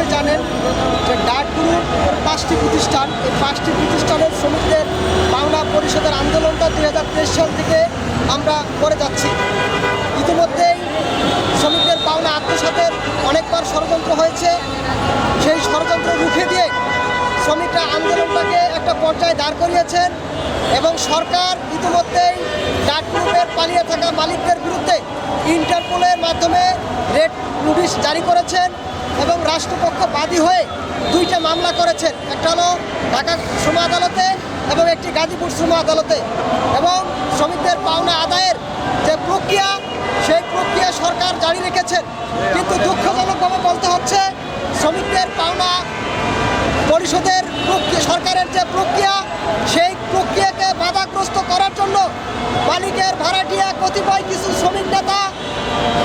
নিশ্চয়ই জানেন যে ডাক পাঁচটি প্রতিষ্ঠান। এই পাঁচটি প্রতিষ্ঠানের শ্রমিকদের পাওনা পরিষদের আন্দোলনটা দুই হাজার তেইশ সাল থেকে আমরা করে যাচ্ছি। ইতিমধ্যেই শ্রমিকদের পাওনা আত্মসাতের অনেকবার ষড়যন্ত্র হয়েছে। সেই ষড়যন্ত্র রুখে দিয়ে শ্রমিকরা আন্দোলনটাকে একটা পর্যায়ে দাঁড় করিয়েছেন এবং সরকার ইতিমধ্যেই ডাক গ্রুপের পালিয়ে থাকা মালিকদের বিরুদ্ধে ইন্টারপোলের মাধ্যমে রেড নোটিশ জারি করেছেন এবং রাষ্ট্রপক্ষ বাদী হয়ে দুইটা মামলা করেছেন। একটা হলো ঢাকা শ্রম আদালতে এবং একটি গাজীপুর শ্রম আদালতে। এবং শ্রমিকদের পাওনা আদায়ের যে প্রক্রিয়া, সেই প্রক্রিয়া সরকার জারি রেখেছেন। কিন্তু দুঃখজনকভাবে বলতে হচ্ছে, শ্রমিকদের পাওনা পরিষদের সরকারের যে প্রক্রিয়া, সেই প্রক্রিয়াকে বাধাগ্রস্ত করার জন্য মালিকের ভাড়াটিয়া কতিপয় কিছু শ্রমিক নেতা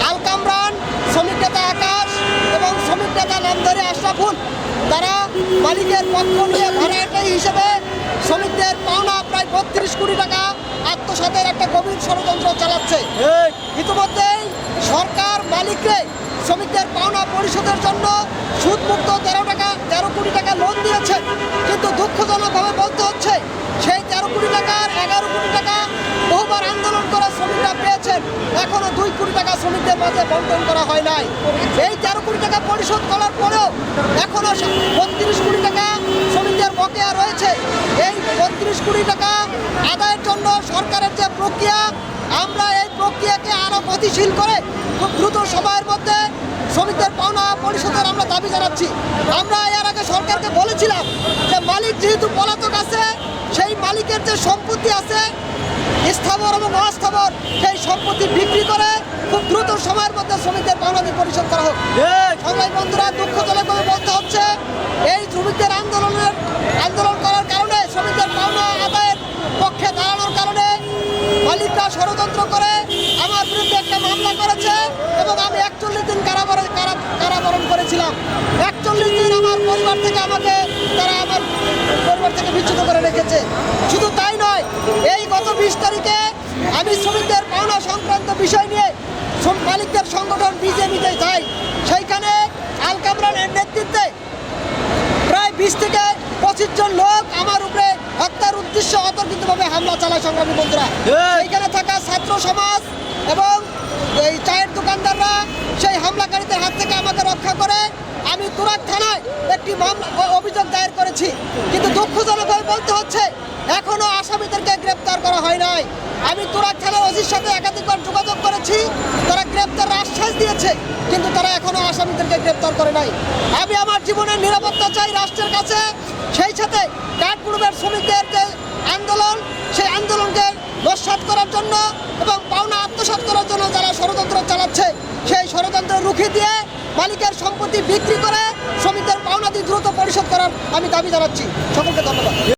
আল কামরান শ্রমিক নেতা আকাশ এবং শ্রমিক নেতা নামধারী আশরাফুল তারা মালিকের পক্ষ নিয়ে ভাড়াটি হিসেবে শ্রমিকদের পাওনা প্রায় বত্রিশ কোটি টাকা আত্মসাতের একটা গভীর ষড়যন্ত্র চালাচ্ছে। ইতিমধ্যেই সরকার মালিককে শ্রমিকদের পাওনা পরিশোধের জন্য সুদমুক্ত তেরো টাকা তেরো কোটি টাকা লোন দিয়েছে। কিন্তু দুঃখজনকভাবে বলতে হচ্ছে সেই তেরো কোটি টাকার এগারো কোটি টাকা বহুবার আন্দোলন শ্রমিকরা পেয়েছেন। এখনও দুই কোটি টাকা শ্রমিকদের মাঝে বন্টন করা হয় নাই। এই তেরো কোটি টাকা পরিশোধ করার পরেও এখনও বত্রিশ কোটি টাকা শ্রমিকদের বকেয়া রয়েছে। এই বত্রিশ কোটি টাকা আদায়ের জন্য সরকারের যে প্রক্রিয়া, আমরা এই প্রক্রিয়াকে আরও গতিশীল করে খুব দ্রুত সময়ের মধ্যে শ্রমিকদের পাওনা পরিশোধের আমরা দাবি জানাচ্ছি। আমরা এর আগে সরকারকে বলেছিলাম যে মালিক যেহেতু পলাতক আছে, সেই মালিকের যে সম্পত্তি আছে স্থাবর এবং অস্থাবর সেই সম্পত্তি বিক্রি করে খুব দ্রুত সময়ের মধ্যে শ্রমিকদের পাওনাদি পরিশোধ করা হোক। সংগ্রামী বন্ধুরা দুঃখজনকভাবে বলতে হচ্ছে? এই শ্রমিকদের আন্দোলনের আন্দোলন করার কারণে শ্রমিকদের পাওনা আদায়ের পক্ষে দাঁড়ানোর কারণে মালিকরা ষড়যন্ত্র করে আমার বিরুদ্ধে একটা মামলা করেছে এবং আমি একচল্লিশ দিন কারাবরণ কারা- কারাবরণ করেছিলাম। একচল্লিশ দিন আমার পরিবার থেকে আমাকে তারা আমার পরিবার থেকে বিচ্যুত করে রেখেছে শুধু তাই নয় এই গত বিশ তারিখে আমি শ্রমিকদের পাওনা সংক্রান্ত বিষয় নিয়ে মালিকদের সংগঠন বিজেপিতে যাই। সেইখানে আল কামরানের নেতৃত্বে প্রায় বিশ থেকে পঁচিশ জন লোক আমার উপরে হত্যার উদ্দেশ্যে অতর্কিতভাবে হামলা চালায় সংগ্রামী বন্ধুরা। এইখানে থাকা ছাত্র সমাজ এবং এই চায়ের দোকানদাররা সেই হামলাকারীদের হাত থেকে আমাকে রক্ষা করে আমি তুরাক থানায় একটি মামলা অভিযোগ দায়ের করেছি। কিন্তু দুঃখজনকভাবে বলতে হচ্ছে এখনও আসামিদেরকে গ্রেপ্তার করা হয় নাই। আমি তুরাক থানার ওসির সাথে একাধিকবার যোগাযোগ করেছি। তারা গ্রেপ্তার আশ্বাস দিয়েছে, কিন্তু তারা এখনও আসামিদেরকে গ্রেপ্তার করে নাই। আমি আমার জীবনের নিরাপত্তা চাই রাষ্ট্রের কাছে। সেই সাথে কাঠ গ্রুপের শ্রমিকদের যে আন্দোলন, সেই আন্দোলনকে নস্বাত করার জন্য এবং পাওনা আত্মসাৎ করার জন্য যারা ষড়যন্ত্র চালাচ্ছে, সেই ষড়যন্ত্র রুখে দিয়ে মালিকের সম্পত্তি বিক্রি করে শ্রমিকদের পাওনাদি দ্রুত পরিশোধ করার আমি দাবি জানাচ্ছি। সকলকে ধন্যবাদ।